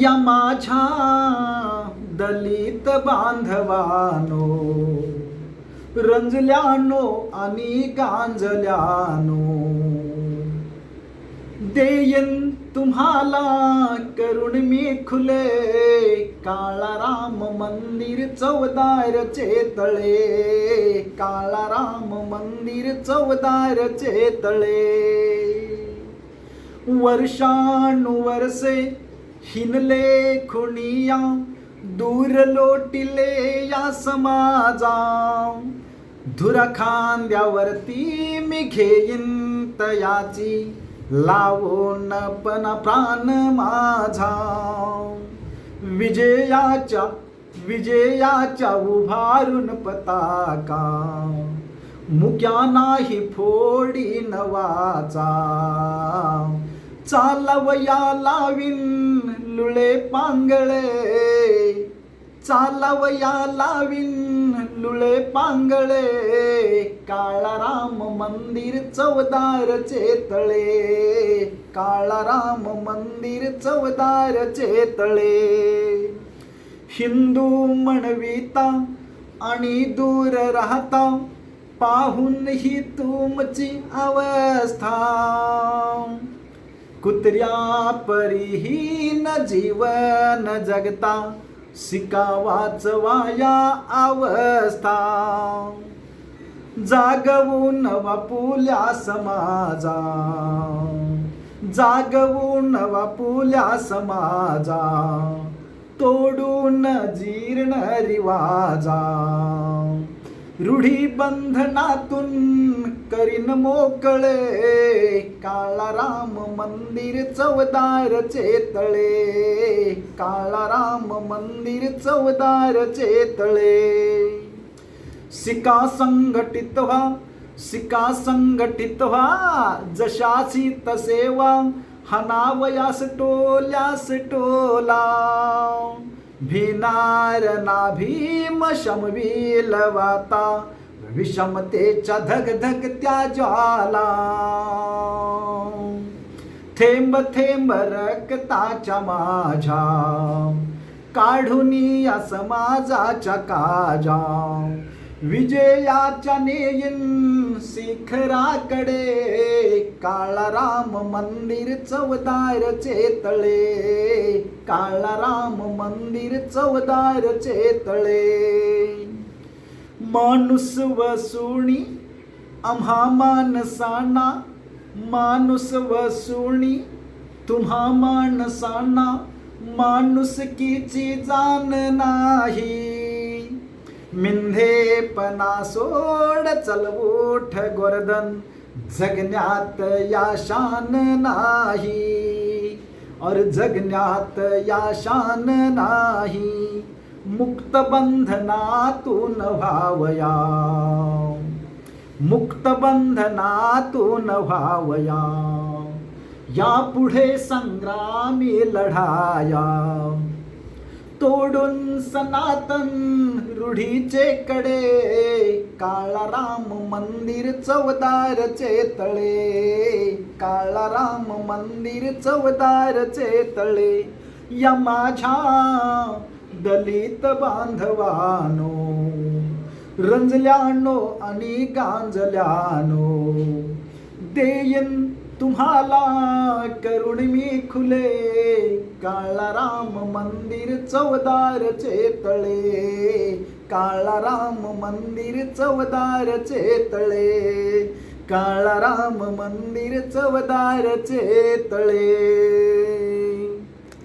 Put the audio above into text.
या माझ्या दलित बांधवानो रंजल्यानो आणि गांजल्यानो देयन तुम्हाला करुण मी खुले काळाराम मंदिर चौदार चेतळे काळाराम मंदिर चौदार चेतळे वर्षानुवर्षे हिनले खुणिया दूर लोटिले या समाजा। धुरा खांद्यावरती मी घेईन तयाची लावून पण प्राण माझा। विजयाच्या विजयाच्या उभारून पताका। मुक्या नाही फोडी नवाचा चालवया लावीन लुळे पांगळे. चालवया लावीन लुळे पांगळे. काळाराम मंदिर चवदार चेतळे. काळाराम मंदिर चवदार चेतळे. हिंदू म्हणविता आणि दूर राहता पाहून ही तुमची अवस्था. कुत्र्या परिहीन जीवन जगता शिकावाच वाया अवस्था. जागवून वापुल्या समाजा जागवून वापुल्या समाजा तोडून जीर्ण रिवाजा. रूढी बंधनातून करीन मोकळे काळा राम मंदिर चवदार चेतळे काळा राम मंदिर चौदार चेतळे सिका संघटित व्हा सिका संघटित व्हा जशासी तसे वा हनावयास टोल्यास टोला. भिनार ना भीम शमवील वाता विषमतेच्या धग धग त्या ज्वाला थेंब थेंब रक्ताच्या माझ्या काढून या समाजाच्या काजा. विजयाच्या नेईन शिखराकडे काळाराम मंदिर चवदारचे चेतळे काळाराम मंदिर चवदारचे चेतळे. माणूस वसुणी आम्हा माणसांना माणूस वसुणी तुम्हा माणसांना माणुसकीची जाण नाही. मिंधेपणा सोड चलवूठ गोरदन जगण्यात या शान नाही. और जगण्यात या शान नाही. मुक्त बंधनातून व्हावया. मुक्त बंधनातून व्हावया. या पुढे संग्रामी लढाया. तोडून सनातन रूढीचे कडे काळाराम मंदिर चवदारचे तळे काळाराम मंदिर चवदारचे तळे या माझ्या दलित बांधवानो रंजल्यानो आणि गांजल्यानो देयन तुम्हाला करुण मी खुले काळाराम मंदिर चौदार चेतळे काळाराम मंदिर चौदार तळे. काळाराम मंदिर चौदार चेतळे